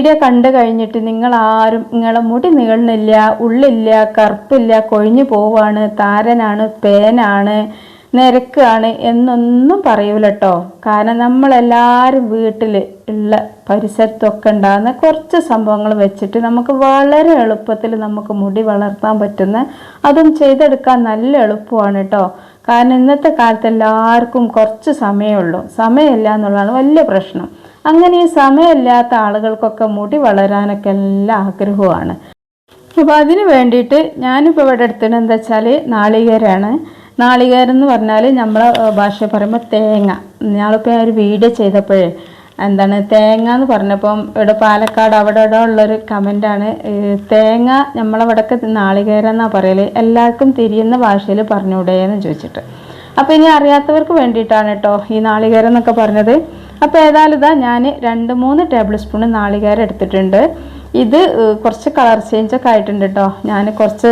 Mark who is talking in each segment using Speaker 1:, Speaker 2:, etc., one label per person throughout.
Speaker 1: Video കണ്ടു കഴിഞ്ഞിട്ട് നിങ്ങൾ ആരും നിങ്ങളെ മുടി നീളുന്നില്ല ഉള്ളില്ല കറുപ്പില്ല കൊഴിഞ്ഞു പോവാണ് താരനാണ് പേനാണ് നിരക്കാണ് എന്നൊന്നും പറയൂല കേട്ടോ കാരണം നമ്മളെല്ലാവരും വീട്ടിൽ ഉള്ള പരിസരത്തൊക്കെ ഉണ്ടാകുന്ന കുറച്ച് സംഭവങ്ങൾ വെച്ചിട്ട് നമുക്ക് വളരെ എളുപ്പത്തിൽ നമുക്ക് മുടി വളർത്താൻ പറ്റുന്ന അതും ചെയ്തെടുക്കാൻ നല്ല എളുപ്പമാണ് കേട്ടോ കാരണം ഇന്നത്തെ കാലത്ത് എല്ലാവർക്കും കുറച്ച് സമയമുള്ളൂ സമയമില്ല എന്നുള്ളതാണ് വലിയ പ്രശ്നം. അങ്ങനെ സമയമില്ലാത്ത ആളുകൾക്കൊക്കെ മുടി വളരാനൊക്കെ എല്ലാ ആഗ്രഹമാണ് അപ്പോൾ അതിന് വേണ്ടിയിട്ട് ഞാനിപ്പോൾ ഇവിടെ എടുത്തത് എന്താ വെച്ചാൽ നാളികേരമാണ് നാളികേരം എന്ന് പറഞ്ഞാൽ നമ്മളെ ഭാഷ പറയുമ്പോൾ തേങ്ങ. ഞാളിപ്പോൾ ഒരു വീഡിയോ ചെയ്തപ്പോഴേ എന്താണ് തേങ്ങ എന്ന് പറഞ്ഞപ്പം ഇവിടെ പാലക്കാട് അവിടെ ഇവിടെ ഉള്ളൊരു കമന്റാണ് തേങ്ങ നമ്മളവിടൊക്കെ നാളികേരം എന്നാണ് പറയൽ എല്ലാവർക്കും തിരിയുന്ന ഭാഷയിൽ പറഞ്ഞൂടെ എന്ന് ചോദിച്ചിട്ട്. അപ്പോൾ ഇനി അറിയാത്തവർക്ക് വേണ്ടിയിട്ടാണ് കേട്ടോ ഈ നാളികേരം എന്നൊക്കെ പറഞ്ഞത്. അപ്പോൾ ഏതായാലും ഇതാ ഞാൻ രണ്ട് മൂന്ന് ടേബിൾ സ്പൂൺ നാളികേരം എടുത്തിട്ടുണ്ട്. ഇത് കുറച്ച് കളർ ചേഞ്ച് ഒക്കെ ആയിട്ടുണ്ട് കേട്ടോ ഞാൻ കുറച്ച്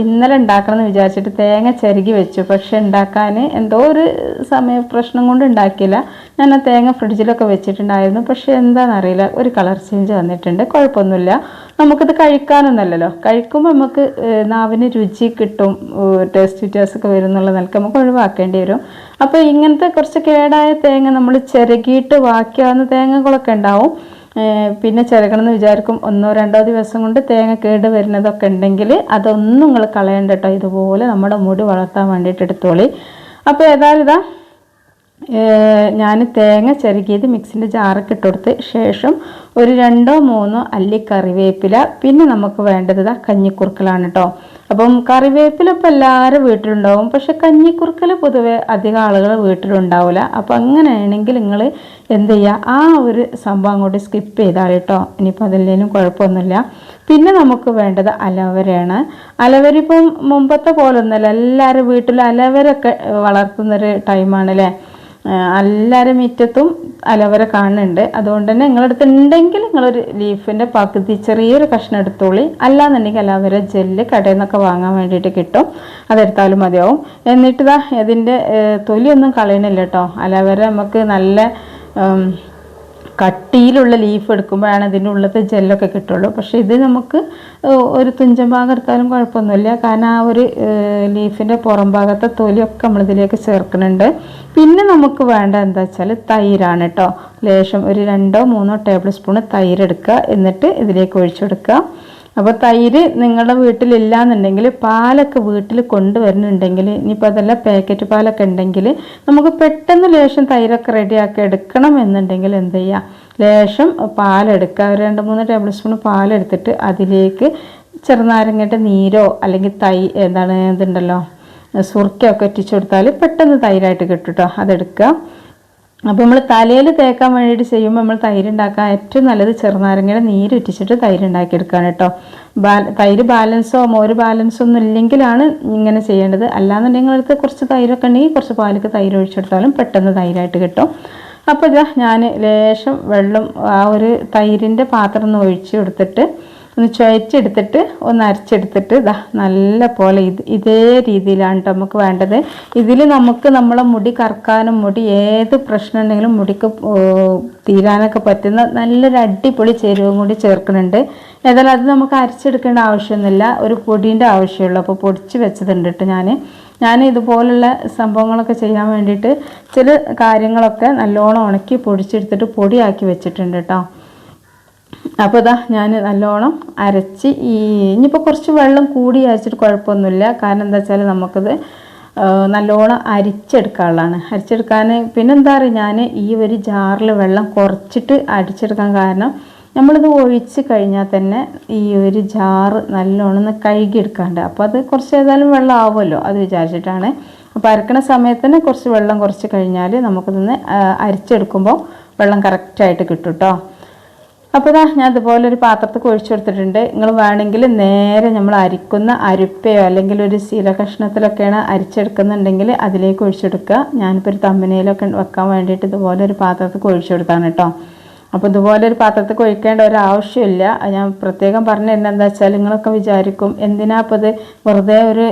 Speaker 1: ഇന്നലെ ഉണ്ടാക്കണം എന്ന് വിചാരിച്ചിട്ട് തേങ്ങ ചരുകി വെച്ചു. പക്ഷെ ഉണ്ടാക്കാൻ എന്തോ ഒരു സമയ പ്രശ്നം കൊണ്ട് ഉണ്ടാക്കിയില്ല. ഞാൻ ആ തേങ്ങ ഫ്രിഡ്ജിലൊക്കെ വെച്ചിട്ടുണ്ടായിരുന്നു. പക്ഷെ എന്താണെന്നറിയില്ല ഒരു കളർ ചേഞ്ച് വന്നിട്ടുണ്ട്. കുഴപ്പമൊന്നുമില്ല. നമുക്കിത് കഴിക്കാനൊന്നുമല്ലല്ലോ കഴിക്കുമ്പോൾ നമുക്ക് നാവിന് രുചി കിട്ടും. ടേസ്റ്റ് വ്യത്യാസമൊക്കെ വരും എന്നുള്ള നിലയ്ക്ക് നമുക്ക് ഒഴിവാക്കേണ്ടി വരും. അപ്പോൾ ഇങ്ങനത്തെ കുറച്ച് കേടായ തേങ്ങ നമ്മൾ ചിരകിയിട്ട് ബാക്കിയാവുന്ന തേങ്ങകളൊക്കെ ഉണ്ടാവും. പിന്നെ ചിരകണം എന്ന് വിചാരിക്കും ഒന്നോ രണ്ടോ ദിവസം കൊണ്ട് തേങ്ങ കേട് വരുന്നതൊക്കെ ഉണ്ടെങ്കിൽ അതൊന്നും നിങ്ങൾ കളയണ്ട കേട്ടോ ഇതുപോലെ നമ്മുടെ മുടി വളർത്താൻ വേണ്ടിയിട്ട് എടുത്തോളി. അപ്പോൾ ഏതായാലും ഇതാ ഞാൻ തേങ്ങ ചെറുക്കിയത് മിക്സിന്റെ ജാറൊക്കെ ഇട്ടുകൊടുത്ത് ശേഷം ഒരു രണ്ടോ മൂന്നോ അല്ലി കറിവേപ്പില പിന്നെ നമുക്ക് വേണ്ടത് കഞ്ഞിക്കുറുക്കലാണ് കേട്ടോ അപ്പം കറിവേപ്പില ഇപ്പം എല്ലാവരും വീട്ടിലുണ്ടാവും. പക്ഷെ കഞ്ഞിക്കുറുക്കൽ പൊതുവെ അധികം ആളുകൾ വീട്ടിലുണ്ടാവില്ല അപ്പം അങ്ങനെയാണെങ്കിൽ നിങ്ങൾ എന്ത് ചെയ്യുക ആ ഒരു സംഭവം അങ്ങോട്ട് സ്കിപ്പ് ചെയ്താൽ കേട്ടോ ഇനിയിപ്പോൾ അതിലേനും കുഴപ്പമൊന്നുമില്ല. പിന്നെ നമുക്ക് വേണ്ടത് അലവരയാണ് അലവര ഇപ്പം മുമ്പത്തെ പോലൊന്നുമല്ല എല്ലാവരും വീട്ടിൽ അലവരൊക്കെ വളർത്തുന്നൊരു ടൈമാണ് അല്ലേ എല്ലാവരും മിറ്റത്തും അലവര കാണുന്നുണ്ട്. അതുകൊണ്ട് തന്നെ നിങ്ങളടുത്ത് ഉണ്ടെങ്കിൽ നിങ്ങളൊരു ലീഫിന്റെ പകുതി ചെറിയൊരു കഷ്ണം എടുത്തോളി. അല്ലാന്നുണ്ടെങ്കിൽ അലവര ജെല്ല് കടയിൽ നിന്നൊക്കെ വാങ്ങാൻ വേണ്ടിയിട്ട് കിട്ടും. അതെടുത്താലും മതിയാവും. എന്നിട്ട് ഇതാ ഇതിന്റെ തൊലിയൊന്നും കളയണില്ല കേട്ടോ അലവര നമുക്ക് നല്ല കട്ടിയിലുള്ള ലീഫ് എടുക്കുമ്പോഴാണ് ഇതിന്റെ ഉള്ളത്തെ ജെല്ലൊക്കെ കിട്ടുള്ളൂ. പക്ഷേ ഇത് നമുക്ക് ഒരു തുഞ്ചൻ ഭാഗം എടുത്താലും കുഴപ്പമൊന്നുമില്ല. കാരണം ആ ഒരു ലീഫിന്റെ പുറം ഭാഗത്തെ തൊലിയൊക്കെ നമ്മളിതിലേക്ക് ചേർക്കുന്നുണ്ട്. പിന്നെ നമുക്ക് വേണ്ട എന്താ വെച്ചാൽ തൈരാണ് കേട്ടോ ലേശം ഒരു രണ്ടോ മൂന്നോ ടേബിൾ സ്പൂൺ തൈരെടുക്കുക എന്നിട്ട് ഇതിലേക്ക് ഒഴിച്ചെടുക്കുക. അപ്പോൾ തൈര് നിങ്ങളുടെ വീട്ടിലില്ല എന്നുണ്ടെങ്കിൽ പാലൊക്കെ വീട്ടിൽ കൊണ്ടുവരുന്നുണ്ടെങ്കിൽ ഇനിയിപ്പോൾ അതല്ല പാക്കറ്റ് പാലൊക്കെ ഉണ്ടെങ്കിൽ നമുക്ക് പെട്ടെന്ന് ലേശം തൈരൊക്കെ റെഡിയാക്കി എടുക്കണം എന്നുണ്ടെങ്കിൽ എന്ത് ചെയ്യുക ലേശം പാലെടുക്കുക ഒരു രണ്ട് മൂന്ന് ടേബിൾ സ്പൂൺ പാലെടുത്തിട്ട് അതിലേക്ക് ചെറുനാരങ്ങയുടെ നീരോ അല്ലെങ്കിൽ തൈ എന്താണ് ഇതുണ്ടല്ലോ സുർക്കയൊക്കെ ഒറ്റിച്ചു കൊടുത്താൽ പെട്ടെന്ന് തൈരായിട്ട് കിട്ടും കേട്ടോ അതെടുക്കുക. അപ്പോൾ നമ്മൾ തലയിൽ തേക്കാൻ വേണ്ടിയിട്ട് ചെയ്യുമ്പോൾ നമ്മൾ തൈര് ഉണ്ടാക്കാൻ ഏറ്റവും നല്ലത് ചെറുനാരങ്ങയുടെ നീര് ഉറ്റിച്ചിട്ട് തൈര് ഉണ്ടാക്കിയെടുക്കുകയാണ് കേട്ടോ. ബാ തൈര് ബാലൻസോ മോര് ബാലൻസോ ഒന്നും ഇല്ലെങ്കിലാണ് ഇങ്ങനെ ചെയ്യേണ്ടത്. അല്ലാന്നുണ്ടെങ്കിൽ അടുത്ത് കുറച്ച് തൈരൊക്കെ ഉണ്ടെങ്കിൽ കുറച്ച് പാലൊക്കെ തൈര് ഒഴിച്ചെടുത്താലും പെട്ടെന്ന് തൈരായിട്ട് കിട്ടും. അപ്പോൾ ഇതാ ഞാൻ ലേശം വെള്ളം ആ ഒരു തൈരിന്റെ പാത്രം ഒന്ന് ഒഴിച്ച് കൊടുത്തിട്ട് ഒന്ന് ചുഴച്ചെടുത്തിട്ട് ഒന്ന് അരച്ചെടുത്തിട്ട് ഇതാ നല്ല പോലെ ഇത് ഇതേ രീതിയിലാണ് കേട്ടോ നമുക്ക് വേണ്ടത്. ഇതിൽ നമുക്ക് നമ്മളെ മുടി കറക്കാനും മുടി ഏത് പ്രശ്നം ഉണ്ടെങ്കിലും മുടിക്ക് തീരാനൊക്കെ പറ്റുന്ന നല്ലൊരു അടിപൊളി ചേരുവും കൂടി ചേർക്കുന്നുണ്ട്. ഏതായാലും അത് നമുക്ക് അരച്ചെടുക്കേണ്ട ആവശ്യമൊന്നുമില്ല. ഒരു പൊടീന്റെ ആവശ്യമുള്ളൂ. അപ്പോൾ പൊടിച്ച് വെച്ചതുണ്ട് കേട്ടോ ഞാൻ ഞാൻ ഇതുപോലുള്ള സംഭവങ്ങളൊക്കെ ചെയ്യാൻ വേണ്ടിയിട്ട് ചില കാര്യങ്ങളൊക്കെ നല്ലോണം ഉണക്കി പൊടിച്ചെടുത്തിട്ട് പൊടിയാക്കി വെച്ചിട്ടുണ്ട് കേട്ടോ അപ്പോൾ ഇതാ ഞാൻ നല്ലോണം അരച്ച് ഈ ഇനിയിപ്പോൾ കുറച്ച് വെള്ളം കൂടി അരച്ചിട്ട് കുഴപ്പമൊന്നുമില്ല. കാരണം എന്താ വെച്ചാൽ നമുക്കത് നല്ലോണം അരിച്ചെടുക്കാനുള്ളതാണ്. അരിച്ചെടുക്കാൻ പിന്നെ എന്താ പറയുക ഞാൻ ഈ ഒരു ജാറിൽ വെള്ളം കുറച്ചിട്ട് അടിച്ചെടുക്കാൻ കാരണം നമ്മളിത് ഒഴിച്ച് കഴിഞ്ഞാൽ തന്നെ ഈ ഒരു ജാറ് നല്ലോണം കഴുകിയെടുക്കാണ്ട്. അപ്പോൾ അത് കുറച്ച് ഏതായാലും വെള്ളം ആവുമല്ലോ അത് വിചാരിച്ചിട്ടാണ്. അപ്പോൾ അരക്കണ സമയത്ത് തന്നെ കുറച്ച് വെള്ളം കുറച്ച് കഴിഞ്ഞാൽ നമുക്കിതൊന്ന് അരിച്ചെടുക്കുമ്പോൾ വെള്ളം കറക്റ്റായിട്ട് കിട്ടും കേട്ടോ അപ്പോൾ ഇതാ ഞാൻ ഇതുപോലെ ഒരു പാത്രത്തിൽ ഒഴിച്ചു കൊടുത്തിട്ടുണ്ട് നിങ്ങൾ വേണമെങ്കിൽ നേരെ നമ്മൾ അരിക്കുന്ന അരിപ്പയോ അല്ലെങ്കിൽ ഒരു ശീല കഷ്ണത്തിലൊക്കെയാണ് അരിച്ചെടുക്കുന്നുണ്ടെങ്കിൽ അതിലേക്ക് ഒഴിച്ചെടുക്കുക. ഞാനിപ്പോൾ ഒരു തമ്മനയിലൊക്കെ വെക്കാൻ വേണ്ടിയിട്ട് ഇതുപോലെ ഒരു പാത്രത്തിൽ ഒഴിച്ചു കൊടുത്താണ് കേട്ടോ. അപ്പോൾ ഇതുപോലെ ഒരു പാത്രത്തിൽ ഒഴിക്കേണ്ട ഒരു ആവശ്യമില്ല. ഞാൻ പ്രത്യേകം പറഞ്ഞു തന്നെ എന്താ വെച്ചാൽ നിങ്ങളൊക്കെ വിചാരിക്കും എന്തിനാ അപ്പോൾ ഇത് വെറുതെ ഒരു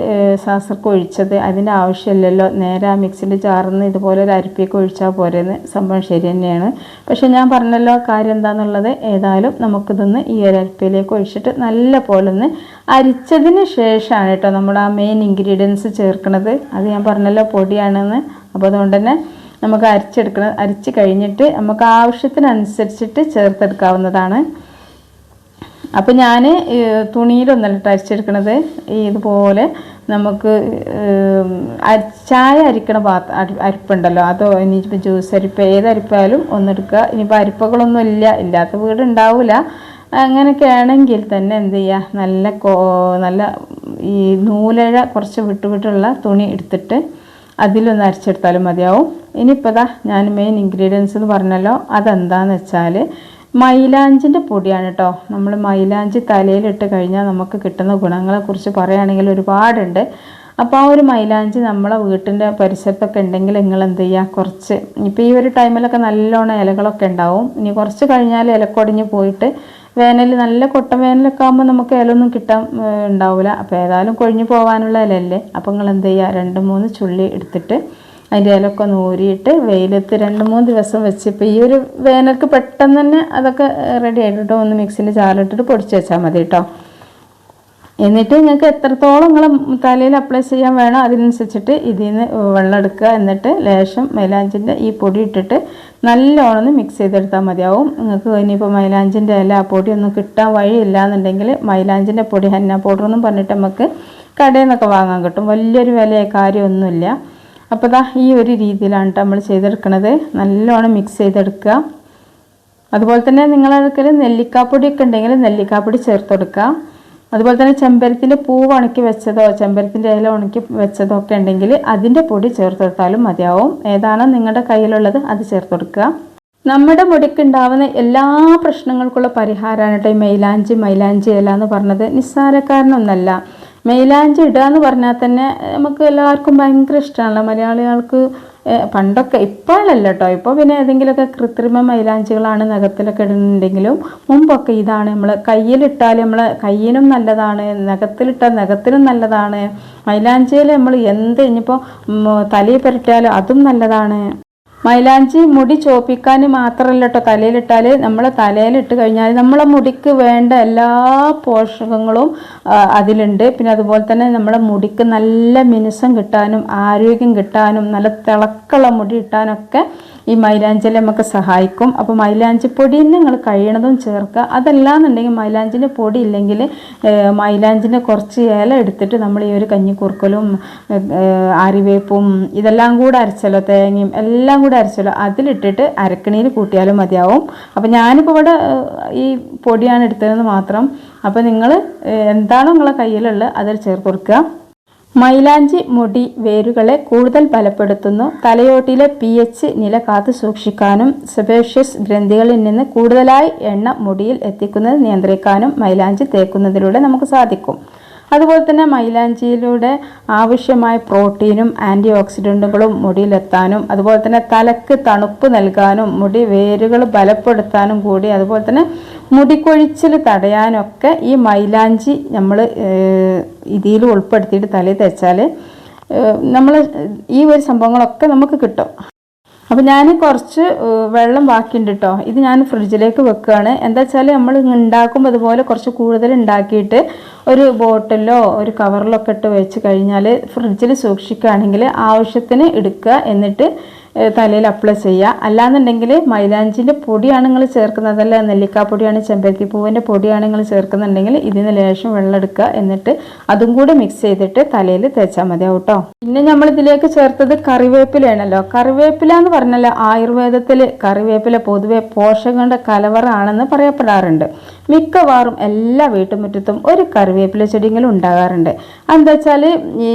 Speaker 1: സാസർക്ക് ഒഴിച്ചത് അതിന്റെ ആവശ്യമില്ലല്ലോ. നേരെ ആ മിക്സിന്റെ ജാറിന്ന് ഇതുപോലെ ഒരു അരിപ്പിയൊക്കെ ഒഴിച്ചാൽ പോരെന്ന് സംഭവം ശരി തന്നെയാണ്. പക്ഷെ ഞാൻ പറഞ്ഞല്ലോ കാര്യം എന്താണെന്നുള്ളത് ഏതായാലും നമുക്കിതൊന്ന് ഈ ഒരു അരിപ്പയിലേക്ക് ഒഴിച്ചിട്ട് നല്ല പോലെ ഒന്ന് അരിച്ചതിന് ശേഷമാണ് കേട്ടോ നമ്മൾ ആ മെയിൻ ഇൻഗ്രീഡിയൻസ് ചേർക്കുന്നത് അത് ഞാൻ പറഞ്ഞല്ലോ പൊടിയാണെന്ന്. അപ്പോൾ അതുകൊണ്ട് തന്നെ നമുക്ക് അരിച്ചെടുക്കണം അരിച്ച് കഴിഞ്ഞിട്ട് നമുക്ക് ആവശ്യത്തിനനുസരിച്ചിട്ട് ചേർത്തെടുക്കാവുന്നതാണ്. അപ്പോൾ ഞാൻ തുണിയിലൊന്നല്ല കേട്ടോ അരിച്ചെടുക്കണത്. ഇതുപോലെ നമുക്ക് ചായ അരിക്കണ പാത്ര അരിപ്പുണ്ടല്ലോ. അതോ ഇനിയിപ്പോൾ ജ്യൂസ് അരിപ്പ് ഏത് അരിപ്പായാലും ഒന്നെടുക്കുക ഇനിയിപ്പോൾ അരിപ്പകളൊന്നും ഇല്ല ഇല്ലാത്ത വീട് ഉണ്ടാവില്ല അങ്ങനെയൊക്കെ ആണെങ്കിൽ തന്നെ എന്ത് ചെയ്യുക നല്ല നല്ല ഈ നൂലഴ കുറച്ച് വിട്ടുവിട്ടുള്ള തുണി എടുത്തിട്ട് അതിലൊന്ന് അരച്ചെടുത്താലും മതിയാവും. ഇനിയിപ്പോൾ ഇതാ ഞാൻ മെയിൻ ഇൻഗ്രീഡിയൻസ് എന്ന് പറഞ്ഞല്ലോ അതെന്താണെന്ന് വെച്ചാൽ മൈലാഞ്ചിന്റെ പൊടിയാണ് കേട്ടോ നമ്മൾ മൈലാഞ്ചി തലയിലിട്ട് കഴിഞ്ഞാൽ നമുക്ക് കിട്ടുന്ന ഗുണങ്ങളെക്കുറിച്ച് പറയുകയാണെങ്കിൽ ഒരുപാടുണ്ട്. അപ്പോൾ ആ ഒരു മൈലാഞ്ചി നമ്മളെ വീട്ടിന്റെ പരിസരത്തൊക്കെ ഉണ്ടെങ്കിൽ നിങ്ങൾ എന്ത് ചെയ്യുക കുറച്ച്. ഇപ്പോൾ ഈ ഒരു ടൈമിലൊക്കെ നല്ലോണം ഇലകളൊക്കെ ഉണ്ടാവും. ഇനി കുറച്ച് കഴിഞ്ഞാൽ ഇലക്കൊടിഞ്ഞ് പോയിട്ട് വേനൽ നല്ല കൊട്ട വേനലൊക്കെ ആകുമ്പോൾ നമുക്ക് ഇലൊന്നും കിട്ടാൻ ഉണ്ടാവില്ല അപ്പോൾ ഏതായാലും കൊഴിഞ്ഞു പോകാനുള്ള ഇലയല്ലേ? അപ്പോൾ നിങ്ങൾ എന്ത് ചെയ്യുക രണ്ട് മൂന്ന് ചുള്ളി എടുത്തിട്ട് അതിന്റെ ഇലയൊക്കെ നൂരിയിട്ട് വെയിലത്ത് രണ്ട് മൂന്ന് ദിവസം വെച്ച് ഇപ്പോൾ ഈ ഒരു വേനൽക്ക് പെട്ടെന്ന് തന്നെ അതൊക്കെ റെഡി ആയിട്ടോ ഒന്ന് മിക്സിന്റെ ചാലിട്ടിട്ട് പൊടിച്ച് വെച്ചാൽ മതി കേട്ടോ എന്നിട്ട് നിങ്ങൾക്ക് എത്രത്തോളം നിങ്ങൾ തലയിൽ അപ്ലൈ ചെയ്യാൻ വേണോ അതിനനുസരിച്ചിട്ട് ഇതിൽ നിന്ന് വെള്ളം എടുക്കുക. എന്നിട്ട് ലേശം മൈലാഞ്ചിന്റെ ഈ പൊടി ഇട്ടിട്ട് നല്ലോണം മിക്സ് ചെയ്തെടുത്താൽ മതിയാവും. നിങ്ങൾക്ക് ഇനിയിപ്പോൾ മൈലാഞ്ചിന്റെ ഇല ആ പൊടിയൊന്നും കിട്ടാൻ വഴിയില്ല എന്നുണ്ടെങ്കിൽ മൈലാഞ്ചിന്റെ പൊടി ഹന്ന പൗഡർ എന്നും പറഞ്ഞിട്ട് നമുക്ക് കടയിൽ നിന്നൊക്കെ വാങ്ങാൻ കിട്ടും. വലിയൊരു വില കാര്യമൊന്നുമില്ല. അപ്പോൾ ദാ ഈ ഒരു രീതിയിലാണ് നമ്മൾ ചെയ്തെടുക്കുന്നത് നല്ലോണം മിക്സ് ചെയ്തെടുക്കുക. അതുപോലെ തന്നെ നിങ്ങളെടുക്കൽ നെല്ലിക്കാപ്പൊടിയൊക്കെ ഉണ്ടെങ്കിൽ നെല്ലിക്കാപ്പൊടി ചേർത്ത് കൊടുക്കുക. അതുപോലെ തന്നെ ചെമ്പരത്തിന്റെ പൂവ് ഉണക്കി വെച്ചതോ ചെമ്പരത്തിന്റെ ഇല ഉണക്കി വെച്ചതോ ഒക്കെ ഉണ്ടെങ്കിൽ അതിന്റെ പൊടി ചേർത്ത് കൊടുത്താലും മതിയാവും. ഏതാണോ നിങ്ങളുടെ കയ്യിലുള്ളത് അത് ചേർത്ത് കൊടുക്കുക. നമ്മുടെ മുടിക്ക് ഉണ്ടാവുന്ന എല്ലാ പ്രശ്നങ്ങൾക്കുള്ള പരിഹാരമാണ് കേട്ടോ ഈ മൈലാഞ്ചി മൈലാഞ്ചി ഇല എന്ന് പറഞ്ഞത് നിസ്സാരക്കാരനൊന്നല്ല. മൈലാഞ്ചി ഇടുക എന്ന് പറഞ്ഞാൽ തന്നെ നമുക്ക് എല്ലാവർക്കും ഭയങ്കര ഇഷ്ടമാണല്ലോ മലയാളികൾക്ക് പണ്ടൊക്കെ ഇപ്പോഴല്ല കേട്ടോ ഇപ്പോൾ പിന്നെ ഏതെങ്കിലുമൊക്കെ കൃത്രിമ മൈലാഞ്ചികളാണ് നഖത്തിലൊക്കെ ഇടുന്നുണ്ടെങ്കിലും മുമ്പൊക്കെ ഇതാണ്. നമ്മൾ കയ്യിലിട്ടാൽ നമ്മൾ കയ്യിനും നല്ലതാണ് നഖത്തിലിട്ടാൽ നഖത്തിനും നല്ലതാണ്. മൈലാഞ്ചിയിൽ നമ്മൾ എന്ത് ഇനിയിപ്പോൾ തലയിൽ പുരട്ടിയാലും അതും നല്ലതാണ്. മൈലാഞ്ചി മുടി ചോപ്പിക്കാൻ മാത്രമല്ല കേട്ടോ തലയിലിട്ടാൽ നമ്മൾ തലയിലിട്ട് കഴിഞ്ഞാൽ നമ്മളെ മുടിക്ക് വേണ്ട എല്ലാ പോഷകങ്ങളും അതിലുണ്ട്. പിന്നെ അതുപോലെ തന്നെ നമ്മളെ മുടിക്ക് നല്ല മിനുസം കിട്ടാനും ആരോഗ്യം കിട്ടാനും നല്ല തിളക്കുള്ള മുടി കിട്ടാനൊക്കെ ഈ മൈലാഞ്ചിൽ നമുക്ക് സഹായിക്കും. അപ്പോൾ മൈലാഞ്ചി പൊടി നിങ്ങൾ കഴിയണതും ചേർക്കുക. അതല്ലാന്നുണ്ടെങ്കിൽ മൈലാഞ്ചിന്റെ പൊടി ഇല്ലെങ്കിൽ മൈലാഞ്ചിന്റെ കുറച്ച് ഏല എടുത്തിട്ട് നമ്മൾ ഈ ഒരു കഞ്ഞിക്കുറുക്കലും ആരിവേപ്പും ഇതെല്ലാം കൂടെ അരച്ചല്ലോ തേങ്ങയും എല്ലാം കൂടെ അരച്ചല്ലോ അതിലിട്ടിട്ട് അരക്കണിയിൽ കൂട്ടിയാലും മതിയാവും. അപ്പോൾ ഞാനിപ്പോൾ ഇവിടെ ഈ പൊടിയാണ് എടുത്തതെന്ന് മാത്രം. അപ്പോൾ നിങ്ങൾ എന്താണോ നിങ്ങളെ കയ്യിലുള്ളത് അതിൽ ചേർത്ത് കൊടുക്കുക. മൈലാഞ്ചി മുടി വേരുകളെ കൂടുതൽ ബലപ്പെടുത്തുന്നു. തലയോട്ടിലെ പി എച്ച് നില കാത്തു സൂക്ഷിക്കാനും സെബേഷ്യസ് ഗ്രന്ഥികളിൽ നിന്ന് കൂടുതലായി എണ്ണ മുടിയിൽ എത്തിക്കുന്നത് നിയന്ത്രിക്കാനും മൈലാഞ്ചി തേക്കുന്നതിലൂടെ നമുക്ക് സാധിക്കും. അതുപോലെ തന്നെ മൈലാഞ്ചിയിലൂടെ ആവശ്യമായ പ്രോട്ടീനും ആന്റി ഓക്സിഡന്റുകളും മുടിയിലെത്താനും അതുപോലെ തന്നെ തലക്ക് തണുപ്പ് നൽകാനും മുടി വേരുകൾ ബലപ്പെടുത്താനും കൂടി അതുപോലെ തന്നെ മുടിക്കൊഴിച്ചിൽ തടയാനൊക്കെ ഈ മൈലാഞ്ചി നമ്മൾ ഇതിൽ ഉൾപ്പെടുത്തിയിട്ട് തലയിൽ തേച്ചാൽ നമ്മൾ ഈ ഒരു സംഭവങ്ങളൊക്കെ നമുക്ക് കിട്ടും. അപ്പോൾ ഞാൻ കുറച്ച് വെള്ളം ബാക്കിയുണ്ട് കേട്ടോ ഇത് ഞാൻ ഫ്രിഡ്ജിലേക്ക് വെക്കുകയാണ് എന്താ വെച്ചാൽ നമ്മൾ ഉണ്ടാക്കുമ്പോൾ അതുപോലെ കുറച്ച് കൂടുതൽ ഉണ്ടാക്കിയിട്ട് ഒരു ബോട്ടിലോ ഒരു കവറിലോ ഒക്കെ ഇട്ട് വെച്ച് കഴിഞ്ഞാൽ ഫ്രിഡ്ജിൽ സൂക്ഷിക്കുകയാണെങ്കിൽ ആവശ്യത്തിന് എടുക്കുക എന്നിട്ട് തലയിൽ അപ്ലൈ ചെയ്യുക. അല്ലാന്നുണ്ടെങ്കിൽ മൈലാഞ്ചിന്റെ പൊടിയാണ് നിങ്ങൾ ചേർക്കുന്നതല്ല? നെല്ലിക്കാപ്പൊടിയാണ് ചെമ്പരത്തി പൂവിന്റെ പൊടിയാണ് നിങ്ങൾ ചേർക്കുന്നുണ്ടെങ്കിൽ ഇതിന് ലേശം വെള്ളം എടുക്കുക. എന്നിട്ട് അതും കൂടി മിക്സ് ചെയ്തിട്ട് തലയിൽ തേച്ചാൽ മതിയാവും കേട്ടോ പിന്നെ നമ്മൾ ഇതിലേക്ക് ചേർത്തത് കറിവേപ്പിലയാണല്ലോ. കറിവേപ്പില എന്ന് പറഞ്ഞാൽ ആയുർവേദത്തിൽ കറിവേപ്പില പൊതുവെ പോഷകങ്ങളുടെ കലവറ ആണെന്ന് പറയപ്പെടാറുണ്ട്. മിക്കവാറും എല്ലാ വീട്ടുമുറ്റത്തും ഒരു കറിവേപ്പില ചെടിയെങ്കിലും ഉണ്ടാകാറുണ്ട്. എന്താ വെച്ചാൽ ഈ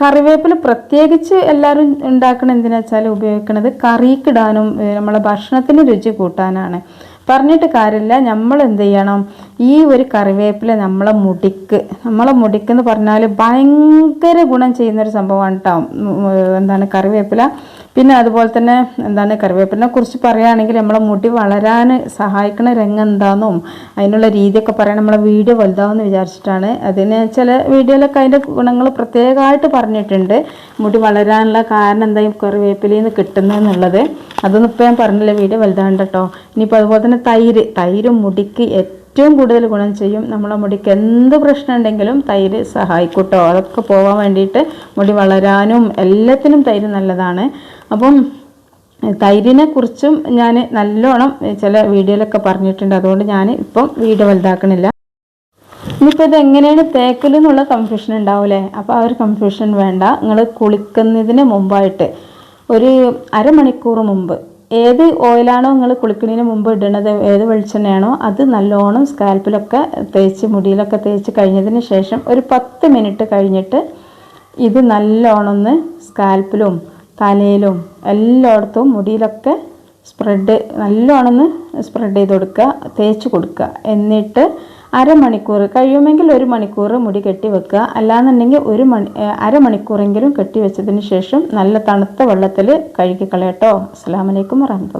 Speaker 1: കറിവേപ്പില പ്രത്യേകിച്ച് എല്ലാവരും ഉണ്ടാക്കണ എന്തിനാ വെച്ചാൽ ഉപയോഗിക്കുന്നത് കറിക്കിടാനും നമ്മളെ ഭക്ഷണത്തിന് രുചി കൂട്ടാനാണ്. പറഞ്ഞിട്ട് കാര്യമില്ല. നമ്മൾ എന്ത് ചെയ്യണം? ഈ ഒരു കറിവേപ്പില നമ്മളെ മുടിക്ക് നമ്മളെ മുടിക്കെന്ന് പറഞ്ഞാൽ ഭയങ്കര ഗുണം ചെയ്യുന്നൊരു സംഭവമാണ് കേട്ടോ എന്താണ് കറിവേപ്പില. പിന്നെ അതുപോലെ തന്നെ എന്താണ് കറിവേപ്പിനെ കുറിച്ച് പറയുകയാണെങ്കിൽ നമ്മളെ മുടി വളരാൻ സഹായിക്കുന്ന രംഗം എന്താണെന്നും അതിനുള്ള രീതിയൊക്കെ പറയാൻ നമ്മളെ വീഡിയോ വലുതാവെന്ന് വിചാരിച്ചിട്ടാണ്. അതിന് ചില വീഡിയോയിലൊക്കെ അതിന്റെ ഗുണങ്ങൾ പ്രത്യേകമായിട്ട് പറഞ്ഞിട്ടുണ്ട്. മുടി വളരാനുള്ള കാരണം എന്താ ഈ കറിവേപ്പിലയിൽ നിന്ന് കിട്ടുന്നതെന്നുള്ളത് അതൊന്നും ഇപ്പോൾ ഞാൻ പറഞ്ഞില്ല വീഡിയോ വലുതാണ്ട് കേട്ടോ. ഇനിയിപ്പോൾ അതുപോലെ തന്നെ തൈര് തൈര് മുടിക്ക് കൂടുതൽ ഗുണം ചെയ്യും നമ്മളെ മുടിക്ക്. എന്ത് പ്രശ്നം ഉണ്ടെങ്കിലും തൈര് സഹായിക്കൂട്ടോ. കേട്ടോ അതൊക്കെ പോകാൻ വേണ്ടിയിട്ട് മുടി വളരാനും എല്ലാത്തിനും തൈര് നല്ലതാണ്. അപ്പം തൈരിനെ കുറിച്ചും ഞാൻ നല്ലോണം ചില വീഡിയോയിലൊക്കെ പറഞ്ഞിട്ടുണ്ട്. അതുകൊണ്ട് ഞാൻ ഇപ്പം വീഡിയോ വലുതാക്കണില്ല. ഇനിയിപ്പോൾ ഇത് എങ്ങനെയാണ് തേക്കൽ എന്നുള്ള കൺഫ്യൂഷൻ ഉണ്ടാവില്ലേ അപ്പോൾ ആ ഒരു കൺഫ്യൂഷൻ വേണ്ട. നിങ്ങൾ കുളിക്കുന്നതിന് മുമ്പായിട്ട് ഒരു അരമണിക്കൂർ മുമ്പ് ഏത് ഓയിലാണോ നിങ്ങൾ കുളിക്കുന്നതിന് മുമ്പ് ഇടുന്നത് ഏത് വെളിച്ചെണ്ണയാണോ അത് നല്ലോണം സ്കാൽപ്പിലൊക്കെ തേച്ച് മുടിയിലൊക്കെ തേച്ച് കഴിഞ്ഞതിന് ശേഷം ഒരു പത്ത് മിനിറ്റ് കഴിഞ്ഞിട്ട് ഇത് നല്ലോണം ഒന്ന് സ്കാൽപ്പിലും തലയിലും എല്ലായിടത്തും മുടിയിലൊക്കെ സ്പ്രെഡ് നല്ലോണം ഒന്ന് സ്പ്രെഡ് ചെയ്ത് കൊടുക്കുക തേച്ച് കൊടുക്കുക. എന്നിട്ട് അരമണിക്കൂർ കഴിയുമെങ്കിൽ ഒരു മണിക്കൂർ മുടി കെട്ടി വെക്കുക. അല്ലാന്നുണ്ടെങ്കിൽ ഒരു മണി അരമണിക്കൂറെങ്കിലും കെട്ടി വെച്ചതിന് ശേഷം നല്ല തണുത്ത വെള്ളത്തിൽ കഴുകി കളയട്ടോ അസ്സാം വലൈക്കും വറഹമത്തുള്ള